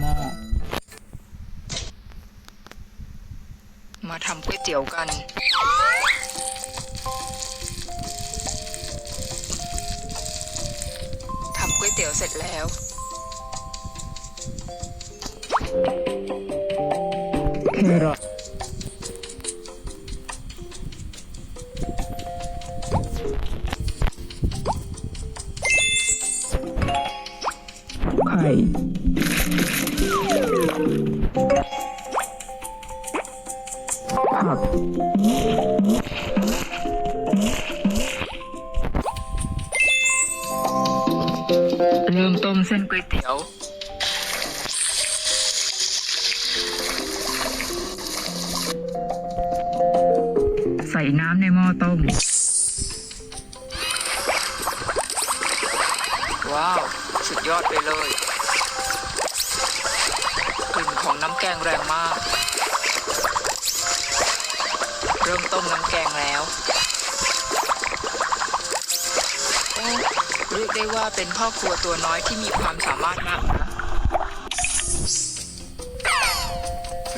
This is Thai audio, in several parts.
หม้อมาทำก๋วยเตี๋ยวกัน ทำก๋วยเตี๋ยวเสร็จแล้วแครอท ผักเริ่มต้มเส้นก๋วยเตี๋ยว ใส่น้ำในหม้อต้ม ว้าว สุดยอดไปเลยกลิ่นของน้ำแกงแรงมาก เริ่มต้มน้ำแกงแล้วโอ้เรียกได้ว่าเป็นพ่อครัวตัวน้อยที่มีความสามารถมากนะ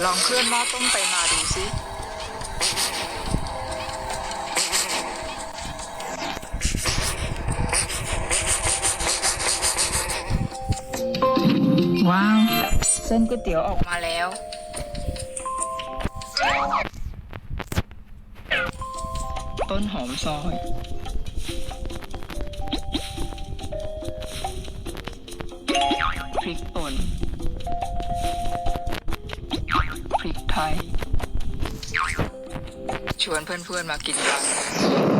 ลองเคลื่อนหม้อต้มไปมาดูสิ ว้าว เส้นก๋วยเตี๋ยวออกมาแล้ว ต้นหอมซอย พริกป่น พริกไทย ชวนเพื่อนๆมากินกัน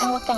让我干